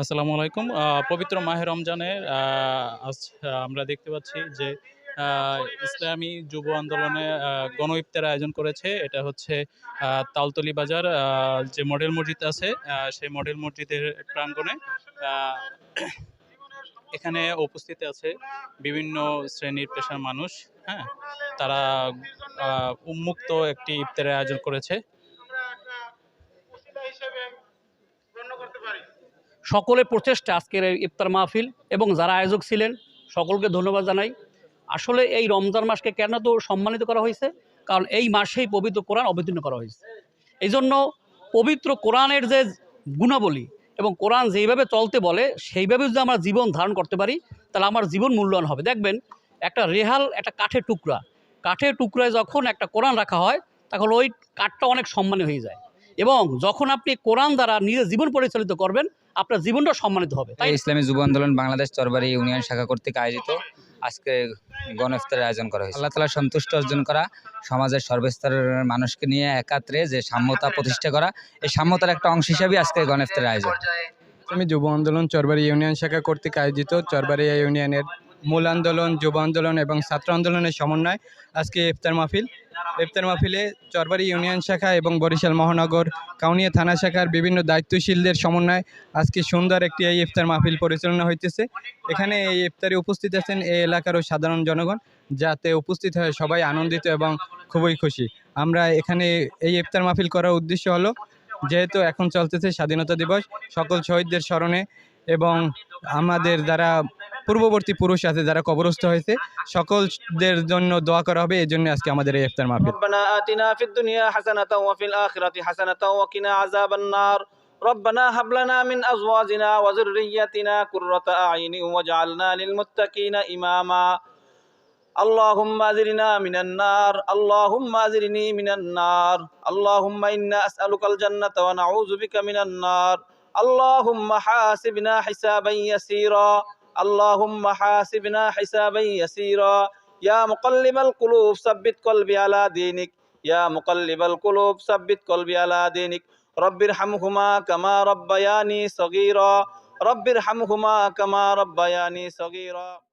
আসসালামু আলাইকুম। পবিত্র মাহে রমজানের আমরা দেখতে পাচ্ছি যে ইসলামী যুব আন্দোলনে গণ ইফতার আয়োজন করেছে। এটা হচ্ছে তালতলি বাজার যে মডেল মসজিদ আছে সেই মডেল মসজিদের প্রাঙ্গণে এখানে উপস্থিত আছে বিভিন্ন শ্রেণির পেশার মানুষ হ্যাঁ? তারা উন্মুক্ত একটি ইফতারের আয়োজন করেছে। সকলের প্রচেষ্টা আজকের এই ইফতার মাহফিল এবং যারা আয়োজক ছিলেন, সকলকে ধন্যবাদ জানাই। আসলে এই রমজান মাসকে কেন তো সম্মানিত করা হয়েছে? কারণ এই মাসেই পবিত্র কোরআন অবতীর্ণ করা হয়েছে। এই জন্য পবিত্র কোরআনের যে গুণাবলী এবং কোরআন যেইভাবে চলতে বলে, সেইভাবে যদি আমরা জীবন ধারণ করতে পারি, তাহলে আমার জীবন মূল্যায়ন হবে। দেখবেন, একটা রেহাল, একটা কাঠের টুকরা। কাঠের টুকরায় যখন একটা কোরআন রাখা হয়, তখন ওই কাঠটা অনেক সম্মানী হয়ে যায়। এবং যখন আপনি কোরআন দ্বারা নিজের জীবন পরিচালিত করবেন আপনার জীবনটা সম্মানিত হবে তাই ইসলামী যুব আন্দোলন বাংলাদেশ চরবারি ইউনিয়ন শাখা কর্তৃক আয়োজিত। আজকে গণফতারের আয়োজন করা হয়েছে। আল্লাহ তালা সন্তুষ্ট অর্জন করা সমাজের সর্বস্তরের মানুষকে নিয়ে একাত্রে যে সাম্যতা প্রতিষ্ঠা করা এই সাম্যতার একটা অংশ হিসাবে আজকে গণফতারের আয়োজন। আমি যুব আন্দোলন চরবারি ইউনিয়ন শাখা কর্তৃক আয়োজিত চরবারি ইউনিয়নের মূল আন্দোলন, যুব আন্দোলন এবং ছাত্র আন্দোলনের সমন্বয়। আজকে ইফতার মাহফিল। ইফতার মাহফিলে চরবারি ইউনিয়ন শাখা এবং বরিশাল মহানগর, কাউনিয়া থানা শাখার বিভিন্ন দায়িত্বশীলদের সমন্বয়ে আজকে সুন্দর একটি এই ইফতার মাহফিল পরিচালনা হইতেছে। এখানে এই ইফতারে উপস্থিত আছেন এই এলাকারও সাধারণ জনগণ, যাতে উপস্থিত হয়ে সবাই আনন্দিত এবং খুবই খুশি। আমরা এখানে এই ইফতার মাহফিল করার উদ্দেশ্য হলো, যেহেতু এখন চলতেছে স্বাধীনতা দিবস, সকল শহীদদের স্মরণে এবং আমাদের যারা পূর্ববর্তী পুরুষ আছে যারা কবরস্থ হয়েছে সকলদের জন্য দোয়া করা হবে এই জন্য আজকে আমাদের এই ইফতার মাহফিল ربنا آتنا في الدنيا حسنة وفي الآخرة حسنة وقنا عذاب النار ربنا هب لنا من أزواجنا وذريتنا قرة أعين واجعلنا للمتقين إماما اللهم أجرنا من النار اللهم أجرني من النار اللهم إنا أسألك الجنة ونعوذ بك من النار اللهم حاسبنا حسابا يسيرا اللهم حاسبنا حسابا يسيرا. يا مقلب القلوب ثبت قلبي على دينك. يا مقلب القلوب ثبت قلبي على دينك. رب ارحمهما كما ربياني صغيرا. رب ارحمهما كما ربياني صغيرا.